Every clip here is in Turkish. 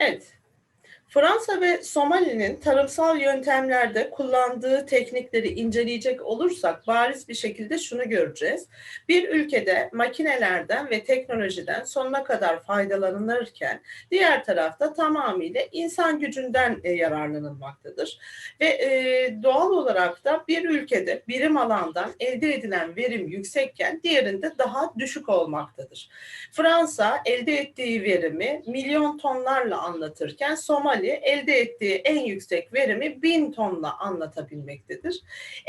Evet. Fransa ve Somali'nin tarımsal yöntemlerde kullandığı teknikleri inceleyecek olursak bariz bir şekilde şunu göreceğiz. Bir ülkede makinelerden ve teknolojiden sonuna kadar faydalanılırken diğer tarafta tamamıyla insan gücünden e, yararlanılmaktadır. Ve e, doğal olarak da bir ülkede birim alandan elde edilen verim yüksekken diğerinde daha düşük olmaktadır. Fransa elde ettiği verimi milyon tonlarla anlatırken Somali elde ettiği en yüksek verimi bin tonla anlatabilmektedir.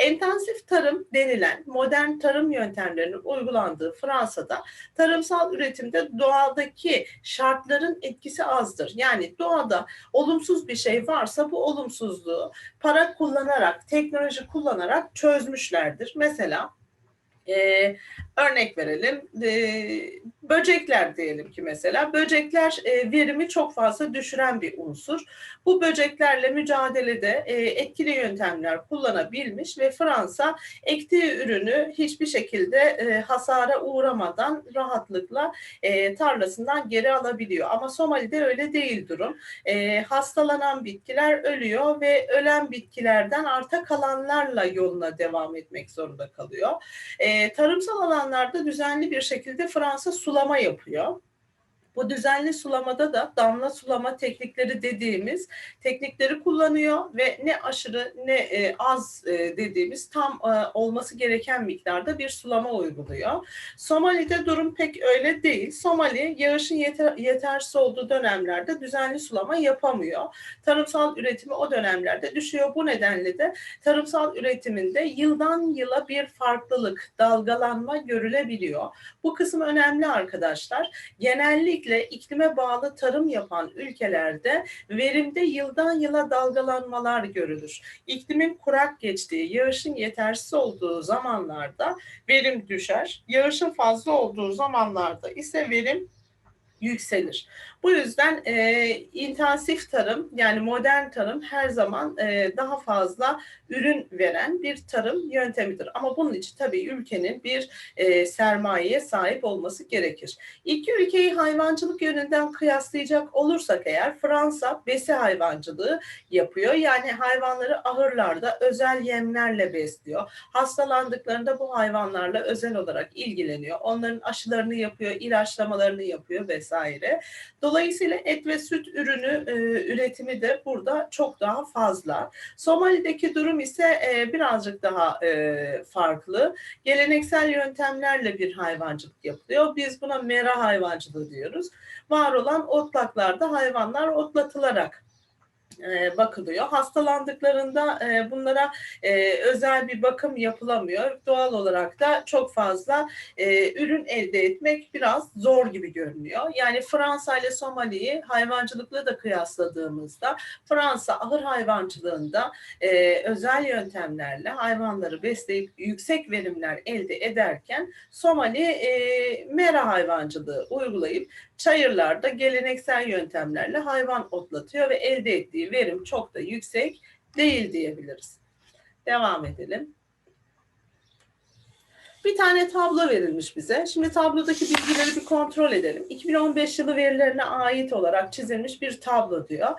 Intensif tarım denilen modern tarım yöntemlerinin uygulandığı Fransa'da tarımsal üretimde doğadaki şartların etkisi azdır. Yani doğada olumsuz bir şey varsa bu olumsuzluğu para kullanarak, teknoloji kullanarak çözmüşlerdir. Mesela e, örnek verelim. E, böcekler diyelim ki mesela. Böcekler e, verimi çok fazla düşüren bir unsur. Bu böceklerle mücadelede e, etkili yöntemler kullanabilmiş ve Fransa ektiği ürünü hiçbir şekilde e, hasara uğramadan rahatlıkla e, tarlasından geri alabiliyor. Ama Somali'de öyle değil durum. E, hastalanan bitkiler ölüyor ve ölen bitkilerden arta kalanlarla yoluna devam etmek zorunda kalıyor. E, tarımsal alanlarda düzenli bir şekilde Fransa sulama yapıyor. Bu düzenli sulamada da damla sulama teknikleri dediğimiz teknikleri kullanıyor ve ne aşırı ne e, az e, dediğimiz tam e, olması gereken miktarda bir sulama uyguluyor. Somali'de durum pek öyle değil. Somali yağışın yeter, yetersiz olduğu dönemlerde düzenli sulama yapamıyor. Tarımsal üretimi o dönemlerde düşüyor. Bu nedenle de tarımsal üretiminde yıldan yıla bir farklılık, dalgalanma görülebiliyor. Bu kısım önemli arkadaşlar. Genellikle özellikle iklime bağlı tarım yapan ülkelerde verimde yıldan yıla dalgalanmalar görülür. İklimin kurak geçtiği, yağışın yetersiz olduğu zamanlarda verim düşer. Yağışın fazla olduğu zamanlarda ise verim yükselir. Bu yüzden e, intensif tarım yani modern tarım her zaman e, daha fazla ürün veren bir tarım yöntemidir. Ama bunun için tabii ülkenin bir e, sermayeye sahip olması gerekir. İki ülkeyi hayvancılık yönünden kıyaslayacak olursak eğer Fransa besi hayvancılığı yapıyor. Yani hayvanları ahırlarda özel yemlerle besliyor. Hastalandıklarında bu hayvanlarla özel olarak ilgileniyor. Onların aşılarını yapıyor, ilaçlamalarını yapıyor vesaire. Dolayısıyla et ve süt ürünü e, üretimi de burada çok daha fazla. Somali'deki durum ise e, birazcık daha e, farklı. Geleneksel yöntemlerle bir hayvancılık yapılıyor. Biz buna mera hayvancılığı diyoruz. Var olan otlaklarda hayvanlar otlatılarak bakılıyor. Hastalandıklarında e, bunlara e, özel bir bakım yapılamıyor. Doğal olarak da çok fazla ürün elde etmek biraz zor gibi görünüyor. Yani Fransa ile Somali'yi hayvancılıkla da kıyasladığımızda Fransa ahır hayvancılığında özel yöntemlerle hayvanları besleyip yüksek verimler elde ederken Somali mera hayvancılığı uygulayıp çayırlarda geleneksel yöntemlerle hayvan otlatıyor ve elde ettiği verim çok da yüksek değil diyebiliriz. Devam edelim. Bir tane tablo verilmiş bize. Şimdi tablodaki bilgileri bir kontrol edelim. 2015 yılı verilerine ait olarak çizilmiş bir tablo diyor.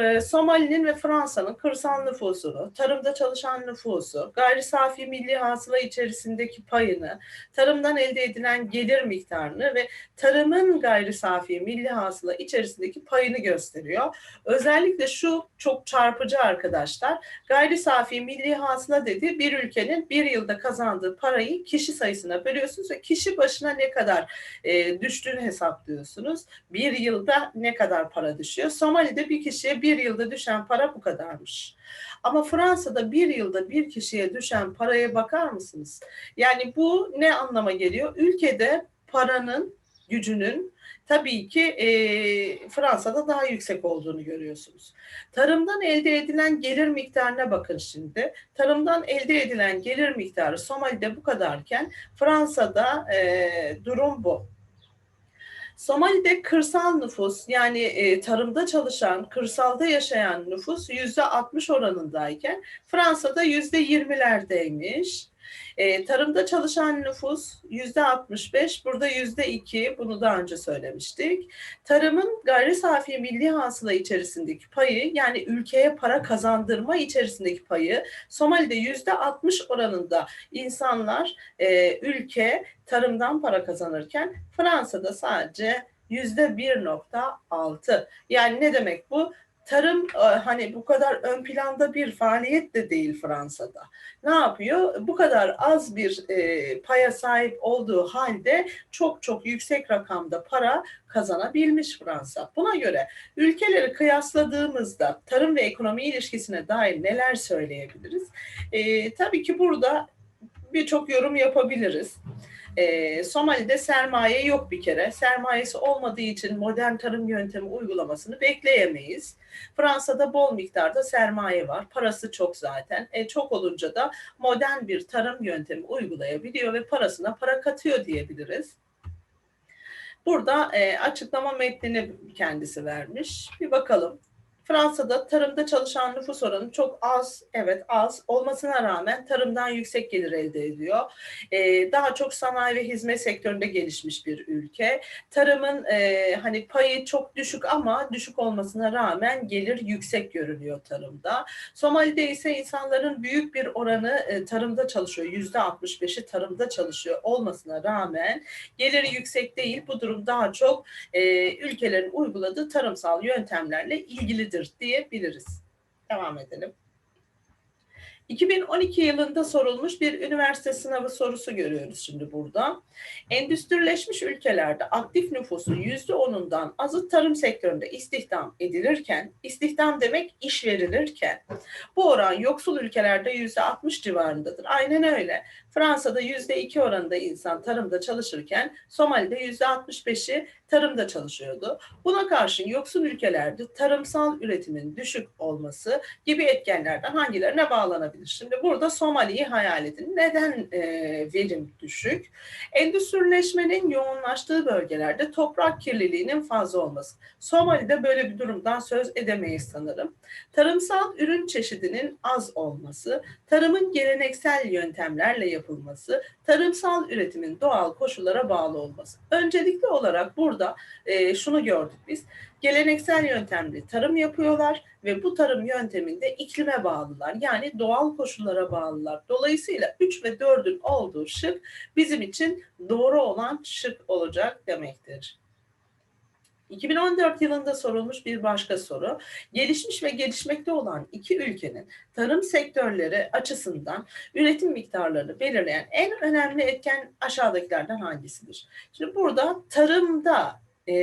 Ee, Somali'nin ve Fransa'nın kırsal nüfusunu, tarımda çalışan nüfusu, gayri safi milli hasıla içerisindeki payını, tarımdan elde edilen gelir miktarını ve tarımın gayri safi milli hasıla içerisindeki payını gösteriyor. Özellikle şu çok çarpıcı arkadaşlar. Gayri safi milli hasıla dedi bir ülkenin bir yılda kazandığı parayı kişi sayısına bölüyorsunuz ve kişi başına ne kadar e, düştüğünü hesaplıyorsunuz. Bir yılda ne kadar para düşüyor? Somali'de bir kişiye bir yılda düşen para bu kadarmış. Ama Fransa'da bir yılda bir kişiye düşen paraya bakar mısınız? Yani bu ne anlama geliyor? Ülkede paranın gücünün tabii ki e, Fransa'da daha yüksek olduğunu görüyorsunuz. Tarımdan elde edilen gelir miktarına bakın şimdi. Tarımdan elde edilen gelir miktarı Somali'de bu kadarken Fransa'da e, durum bu. Somali'de kırsal nüfus yani e, tarımda çalışan, kırsalda yaşayan nüfus yüzde 60 oranındayken Fransa'da yüzde 20'lerdeymiş. E, tarımda çalışan nüfus yüzde 65, burada yüzde 2, bunu daha önce söylemiştik. Tarımın gayri safi milli hasıla içerisindeki payı, yani ülkeye para kazandırma içerisindeki payı, Somali'de yüzde 60 oranında insanlar e, ülke tarımdan para kazanırken, Fransa'da sadece yüzde 1.6. Yani ne demek bu? Tarım e, hani bu kadar ön planda bir faaliyet de değil Fransa'da. Ne yapıyor? Bu kadar az bir e, paya sahip olduğu halde çok çok yüksek rakamda para kazanabilmiş Fransa. Buna göre ülkeleri kıyasladığımızda tarım ve ekonomi ilişkisine dair neler söyleyebiliriz? E, tabii ki burada birçok yorum yapabiliriz. E, Somali'de sermaye yok bir kere. Sermayesi olmadığı için modern tarım yöntemi uygulamasını bekleyemeyiz. Fransa'da bol miktarda sermaye var. Parası çok zaten. E, çok olunca da modern bir tarım yöntemi uygulayabiliyor ve parasına para katıyor diyebiliriz. Burada e, açıklama metnini kendisi vermiş. Bir bakalım. Fransa'da tarımda çalışan nüfus oranı çok az, evet az olmasına rağmen tarımdan yüksek gelir elde ediyor. Ee, daha çok sanayi ve hizmet sektöründe gelişmiş bir ülke. Tarımın e, hani payı çok düşük ama düşük olmasına rağmen gelir yüksek görünüyor tarımda. Somali'de ise insanların büyük bir oranı e, tarımda çalışıyor. Yüzde 65'i tarımda çalışıyor olmasına rağmen geliri yüksek değil. Bu durum daha çok e, ülkelerin uyguladığı tarımsal yöntemlerle ilgilidir nedir diyebiliriz. Devam edelim. 2012 yılında sorulmuş bir üniversite sınavı sorusu görüyoruz şimdi burada. Endüstrileşmiş ülkelerde aktif nüfusun %10'undan azı tarım sektöründe istihdam edilirken, istihdam demek iş verilirken, bu oran yoksul ülkelerde %60 civarındadır. Aynen öyle. Fransa'da %2 oranında insan tarımda çalışırken Somali'de %65'i tarımda çalışıyordu. Buna karşın yoksul ülkelerde tarımsal üretimin düşük olması gibi etkenlerden hangilerine bağlanabilir? Şimdi burada Somali'yi hayal edin. Neden e, verim düşük? Endüstrileşmenin yoğunlaştığı bölgelerde toprak kirliliğinin fazla olması. Somali'de böyle bir durumdan söz edemeyiz sanırım. Tarımsal ürün çeşidinin az olması, tarımın geleneksel yöntemlerle yapılması, tarımsal üretimin doğal koşullara bağlı olması. Öncelikli olarak burada e, şunu gördük biz. Geleneksel yöntemli tarım yapıyorlar ve bu tarım yönteminde iklime bağlılar. Yani doğal koşullara bağlılar. Dolayısıyla 3 ve 4'ün olduğu şık bizim için doğru olan şık olacak demektir. 2014 yılında sorulmuş bir başka soru. Gelişmiş ve gelişmekte olan iki ülkenin tarım sektörleri açısından üretim miktarlarını belirleyen en önemli etken aşağıdakilerden hangisidir? Şimdi burada tarımda e,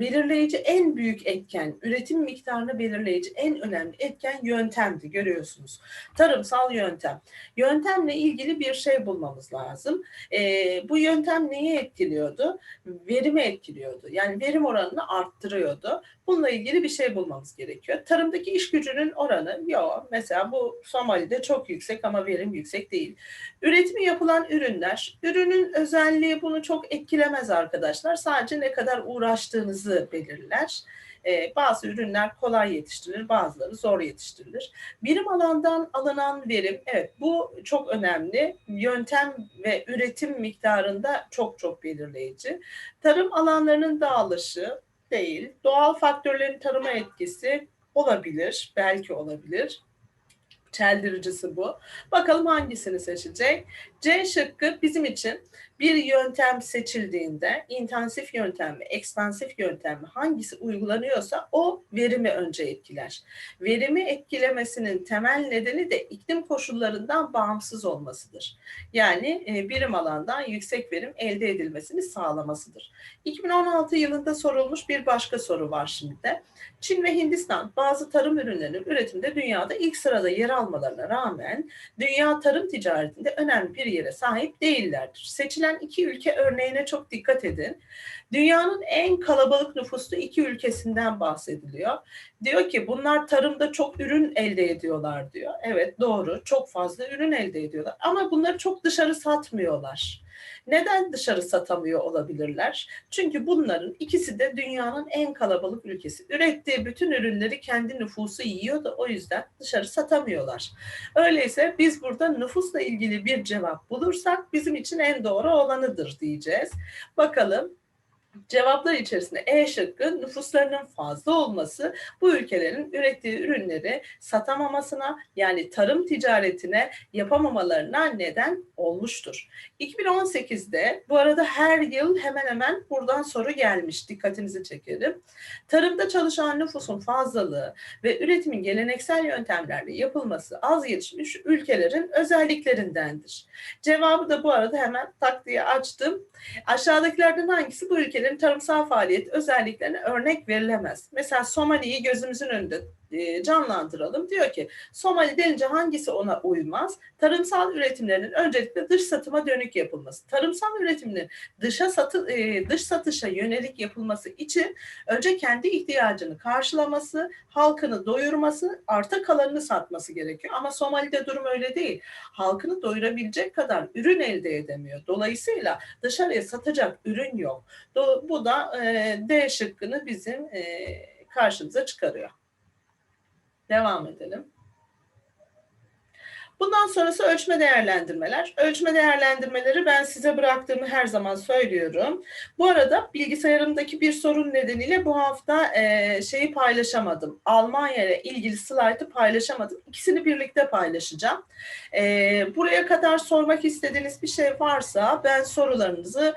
belirleyici en büyük etken, üretim miktarını belirleyici en önemli etken yöntemdi görüyorsunuz. Tarımsal yöntem. Yöntemle ilgili bir şey bulmamız lazım. E, bu yöntem neyi etkiliyordu? Verimi etkiliyordu. Yani verim oranını arttırıyordu. Bununla ilgili bir şey bulmamız gerekiyor. Tarımdaki iş gücünün oranı yok. Mesela bu Somali'de çok yüksek ama verim yüksek değil. Üretimi yapılan ürünler, ürünün özelliği bunu çok etkilemez arkadaşlar. Sadece ne kadar uğraştığınızı belirler. Ee, bazı ürünler kolay yetiştirilir, bazıları zor yetiştirilir. Birim alandan alınan verim, evet bu çok önemli. Yöntem ve üretim miktarında çok çok belirleyici. Tarım alanlarının dağılışı, değil. Doğal faktörlerin tarıma etkisi olabilir, belki olabilir. Çeldiricisi bu. Bakalım hangisini seçecek? C şıkkı bizim için bir yöntem seçildiğinde intensif yöntem mi, ekstansif yöntem mi hangisi uygulanıyorsa o verimi önce etkiler. Verimi etkilemesinin temel nedeni de iklim koşullarından bağımsız olmasıdır. Yani e, birim alandan yüksek verim elde edilmesini sağlamasıdır. 2016 yılında sorulmuş bir başka soru var şimdi de. Çin ve Hindistan bazı tarım ürünlerinin üretimde dünyada ilk sırada yer almalarına rağmen dünya tarım ticaretinde önemli bir yere sahip değillerdir. Seçilen iki ülke örneğine çok dikkat edin. Dünyanın en kalabalık nüfuslu iki ülkesinden bahsediliyor. Diyor ki bunlar tarımda çok ürün elde ediyorlar diyor. Evet doğru çok fazla ürün elde ediyorlar ama bunları çok dışarı satmıyorlar. Neden dışarı satamıyor olabilirler? Çünkü bunların ikisi de dünyanın en kalabalık ülkesi. Ürettiği bütün ürünleri kendi nüfusu yiyor da o yüzden dışarı satamıyorlar. Öyleyse biz burada nüfusla ilgili bir cevap bulursak bizim için en doğru olanıdır diyeceğiz. Bakalım Cevaplar içerisinde E şıkkı nüfuslarının fazla olması bu ülkelerin ürettiği ürünleri satamamasına yani tarım ticaretine yapamamalarına neden olmuştur. 2018'de bu arada her yıl hemen hemen buradan soru gelmiş dikkatinizi çekerim. Tarımda çalışan nüfusun fazlalığı ve üretimin geleneksel yöntemlerle yapılması az gelişmiş ülkelerin özelliklerindendir. Cevabı da bu arada hemen tak diye açtım. Aşağıdakilerden hangisi bu ülkelerin tarımsal faaliyet özelliklerine örnek verilemez? Mesela Somali'yi gözümüzün önünde e, canlandıralım. Diyor ki Somali denince hangisi ona uymaz? Tarımsal üretimlerinin öncelikle dış satıma dönük yapılması. Tarımsal üretiminin dışa satı, e, dış satışa yönelik yapılması için önce kendi ihtiyacını karşılaması, halkını doyurması, arta kalanını satması gerekiyor. Ama Somali'de durum öyle değil. Halkını doyurabilecek kadar ürün elde edemiyor. Dolayısıyla dışarıya satacak ürün yok. Bu da e, D şıkkını bizim e, karşımıza çıkarıyor. Devam edelim. Bundan sonrası ölçme değerlendirmeler. Ölçme değerlendirmeleri ben size bıraktığımı her zaman söylüyorum. Bu arada bilgisayarımdaki bir sorun nedeniyle bu hafta e, şeyi paylaşamadım. Almanya ile ilgili slaytı paylaşamadım. İkisini birlikte paylaşacağım. E, buraya kadar sormak istediğiniz bir şey varsa ben sorularınızı